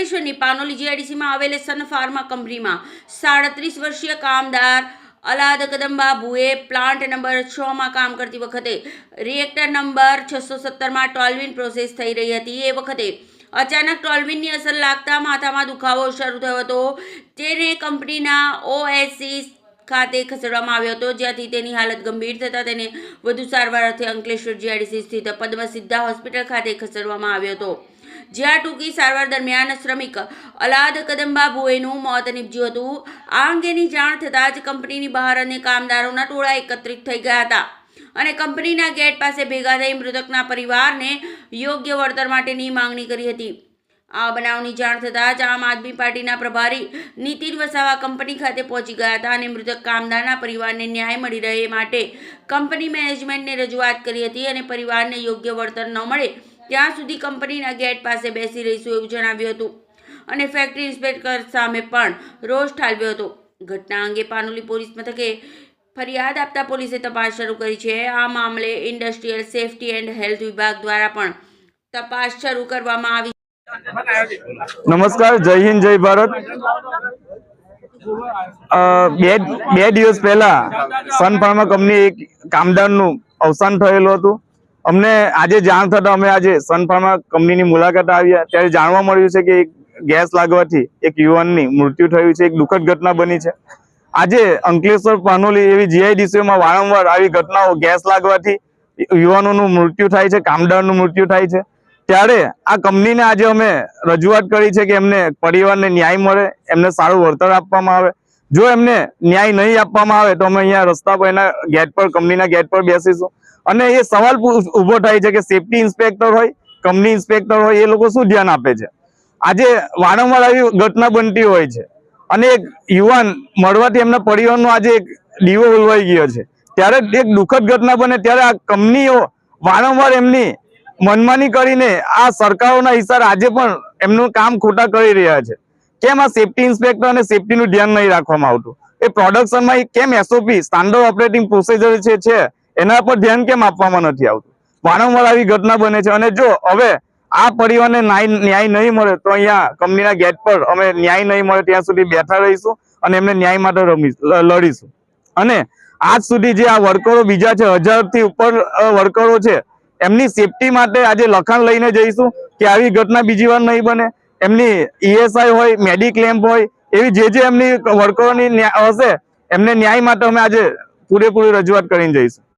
અંકલેશ્વરની પાનોલી જીઆઈડીસીમાં આવેલ Sun Pharma કંપનીમાં સાડત્રીસ વર્ષીય કામદાર અલાદ કદમબાબુએ પ્લાન્ટ નંબર છમાં કામ કરતી વખતે રિએક્ટર નંબર છસો સત્તરમાં ટોલ્વિન પ્રોસેસ થઈ રહી હતી. એ વખતે અચાનક ટોલ્વિનની અસર લાગતા માથામાં દુખાવો શરૂ થયો હતો. તેને કંપનીના ઓએસસી ખાતે ખસેડવામાં આવ્યો હતો, જ્યાંથી તેની હાલત ગંભીર થતાં તેને વધુ સારવાર અર્થે અંકલેશ્વર જીઆઈડીસી સ્થિત પદ્મસિદ્ધા હોસ્પિટલ ખાતે ખસેડવામાં આવ્યો હતો. જ્યાં ટૂંકી સારવાર દરમિયાન શ્રમિક અલાદ કદમબાબુએનું મોત નીપજ્યું હતું. આ અંગેની જાણ થતાં જ કંપનીની બહાર અને કામદારોના ટોળા એકત્રિત થઈ ગયા હતા. અને કંપનીના ગેટ પાસે ભેગા થઈ મૃતકના પરિવારને યોગ્ય વળતર માટેની માંગણી કરી હતી. આ બનાવની જાણ થતાં જ આમ આદમી પાર્ટીના પ્રભારી નીતિન વસાવા કંપની ખાતે પહોંચી ગયા હતા અને મૃતક કામદારના પરિવારને ન્યાય મળી રહે માટે કંપની મેનેજમેન્ટને રજૂઆત કરી હતી અને પરિવારને યોગ્ય વળતર ન મળે ત્યાં સુધી કંપનીના ગેટ પાસે બેસી રહીશું એવું જણાવ્યું હતું. અને ફેક્ટરી ઇન્સ્પેક્ટર સામે પણ રોષ ઠાલવ્યો હતો. ઘટના અંગે પાનોલી પોલીસ મથકે ફરિયાદ આપતા પોલીસે તપાસ શરૂ કરી છે. આ મામલે ઇન્ડસ્ટ્રીયલ સેફટી એન્ડ હેલ્થ વિભાગ દ્વારા પણ તપાસ શરૂ કરવામાં આવી નમસ્કાર, જય હિન્દ, જય ભારત. બે દિવસ પહેલા સન ફાર્મા કંપની એક કામદારનું અવસાન થયેલું હતું. અમને આજે જાણ થતા અમે આજે સન ફાર્મા કંપનીની મુલાકાત આવ્યા ત્યારે જાણવા મળ્યું છે કે એક ગેસ લાગવાથી એક યુવાનની મૃત્યુ થયું છે. એક દુઃખદ ઘટના બની છે. આજે અંકલેશ્વર પાનોલી એવી જીઆઈડીસીઓમાં વારંવાર આવી ઘટનાઓ ગેસ લાગવાથી યુવાનોનું મૃત્યુ થાય છે, કામદારનું મૃત્યુ થાય છે. ત્યારે આ કંપનીને આજે અમે રજૂઆત કરી છે કે એમને પરિવારને ન્યાય મળે, એમને સારું વળતર આપવામાં આવે. જો એમને ન્યાય નહીં આપવામાં આવે તો અમે અહીંયા રસ્તા પર એના ગેટ પર, કંપનીના ગેટ પર બેસીશું. અને એ સવાલ ઊભો થાય છે કે સેફટી ઇન્સ્પેક્ટર હોય, કંપની ઇન્સ્પેક્ટર હોય, એ લોકો શું ધ્યાન આપે છે? આજે વારંવાર આવી ઘટના બનતી હોય છે. અને એક યુવાન મળવાથી એમના પરિવારનો આજે એક દીવો ઉલવાઈ ગયો છે. ત્યારે એક દુઃખદ ઘટના બને, ત્યારે આ કંપનીઓ વારંવાર એમની મનમાની કરીને આ સરકારોના હિસાબે આજે પણ એમનું કામ ખોટા કરી રહ્યા છે. કેમ આ સેફટી ઇન્સ્પેક્ટર અને સેફટીનું ધ્યાન નહીં રાખવામાં આવતું? એ પ્રોડક્શનમાં કેમ એસઓપી સ્ટાન્ડર્ડ ઓપરેટિંગ પ્રોસિજર જે છે, એના પર ધ્યાન કેમ આપવામાં નથી આવતું? વારંવાર આવી ઘટના બને છે અને જો હવે આ પરિવારને ન્યાય નહીં મળે તો અહીંયા કંપનીના ગેટ પર અમે ન્યાય નહીં મળે ત્યાં સુધી બેઠા રહીશું અને એમને ન્યાય માટે લડીશું. અને આજ સુધી જે આ વર્કરો બીજા છે, હજારથી ઉપર વર્કરો છે, એમની સેફટી માટે આજે લખાણ લઈને જઈશું કે આવી ઘટના બીજી વાર નહીં બને. એમની ઈએસઆઈ હોય મેડિક્લેમ હોય, એવી જે જે એમની વર્કરોની હશે, એમને ન્યાય માટે અમે આજે પૂરેપૂરી રજૂઆત કરીને જઈશું.